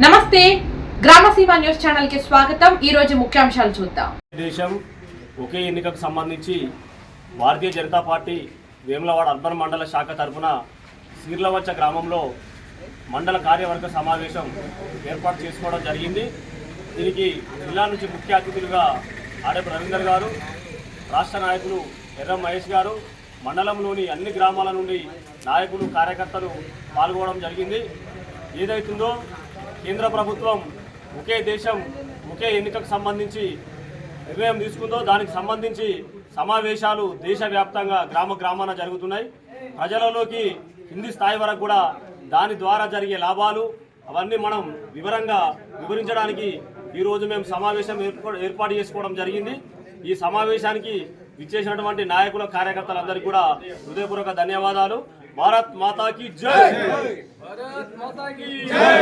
నమస్తే. గ్రామసీమ న్యూస్ ఛానల్కి స్వాగతం. ఈ రోజు ముఖ్యాంశాలు చూద్దాం. దేశం ఒకే ఎన్నికకు సంబంధించి భారతీయ జనతా పార్టీ వేములవాడ అర్బన్ మండల శాఖ తరఫున సీర్లవచ్చ గ్రామంలో మండల కార్యవర్గ సమావేశం ఏర్పాటు చేసుకోవడం జరిగింది. దీనికి జిల్లా నుంచి ముఖ్య అతిథులుగా ఆడపు రవీందర్ గారు రాష్ట్ర నాయకులు ఎర్ర మహేష్ గారు మండలంలోని అన్ని గ్రామాల నుండి నాయకులు కార్యకర్తలు పాల్గొనడం జరిగింది. ఏదైతుందో కేంద్ర ప్రభుత్వం ఒకే దేశం ఒకే ఎన్నికకు సంబంధించి నిర్ణయం తీసుకుందో దానికి సంబంధించి సమావేశాలు దేశవ్యాప్తంగా గ్రామ గ్రామాన జరుగుతున్నాయి. ప్రజలలోకి కింది స్థాయి వరకు కూడా దాని ద్వారా జరిగే లాభాలు అవన్నీ మనం వివరంగా వివరించడానికి ఈరోజు మేము సమావేశం ఏర్పా- ఏర్పాటు చేసుకోవడం జరిగింది. ఈ సమావేశానికి విచ్చేసినటువంటి నాయకుల కార్యకర్తలందరికీ కూడా హృదయపూర్వక ధన్యవాదాలు. భారత్ మాతాకి జై! భారత్ మాతాకి జై!